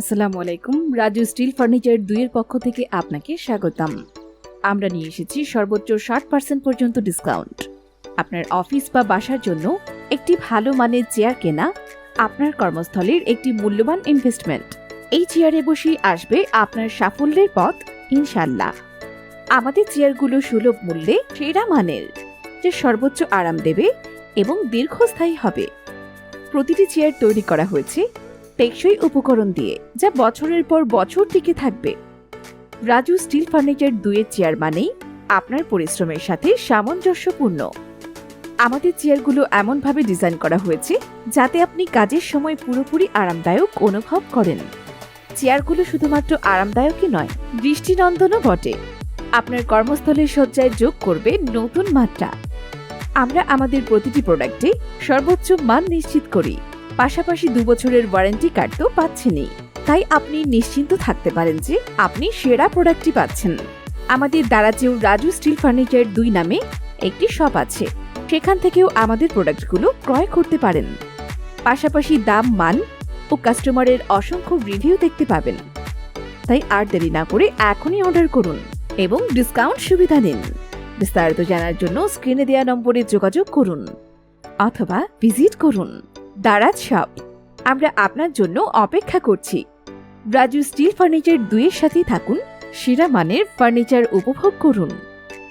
আসসালামু আলাইকুম। Raju steel furniture দুইয়ের পক্ষ থেকে আপনাকে স্বাগতম। আমরা নিয়ে এসেছি সর্বোচ্চ ষাট পার্সেন্ট পর্যন্ত ডিসকাউন্ট। আপনার অফিস বা বাসার জন্য একটি ভালো মানের চেয়ার কেনা আপনার কর্মস্থলের একটি মূল্যবান ইনভেস্টমেন্ট এই চেয়ারে বসেই আসবে আপনার সাফল্যের পথ ইনশাল্লাহ আমাদের চেয়ারগুলো সুলভ মূল্যে সেরা মানের, যে সর্বোচ্চ আরাম দেবে এবং দীর্ঘস্থায়ী হবে। প্রতিটি চেয়ার তৈরি করা হয়েছে টেকসই উপকরণ দিয়ে, যা বছরের পর বছর টিকে থাকবে। রাজু স্টিল ফার্নিচার দুয়ের চেয়ার মানেই আপনার পরিশ্রমের সাথে সামঞ্জস্যপূর্ণ। আমাদের চেয়ারগুলো এমনভাবে ডিজাইন করা হয়েছে, যাতে আপনি কাজের সময় পুরোপুরি আরামদায়ক অনুভব করেন। চেয়ারগুলো শুধুমাত্র আরামদায়কই নয়, দৃষ্টিনন্দনও বটে। আপনার কর্মস্থলের সজ্জায় যোগ করবে নতুন মাত্রা। আমরা আমাদের প্রতিটি প্রোডাক্টে সর্বোচ্চ মান নিশ্চিত করি। পাশাপাশি দু বছরের ওয়ারেন্টি কার্ড তো পাচ্ছেনই। তাই আপনি নিশ্চিন্ত থাকতে পারেন যে আপনি সেরা প্রোডাক্টটি পাচ্ছেন। আমাদের দারাজেও রাজু স্টিল ফার্নিচার দুই নামে একটি শপ আছে। সেখান থেকেও আমাদের প্রোডাক্টগুলো ক্রয় করতে পারেন। পাশাপাশি দাম, মান ও কাস্টমারের অসংখ্য রিভিউ দেখতে পাবেন। তাই আর দেরি না করে এখনই অর্ডার করুন এবং ডিসকাউন্ট সুবিধা নিন। বিস্তারিত জানার জন্য স্ক্রিনে দেওয়া নম্বরে যোগাযোগ করুন অথবা ভিজিট করুন। দারাজ শপ আমরা আপনার জন্য অপেক্ষা করছি। ব্রাজু স্টিল ফার্নিচার দুইয়ের সাথে থাকুন। সেরা মানের ফার্নিচার উপভোগ করুন।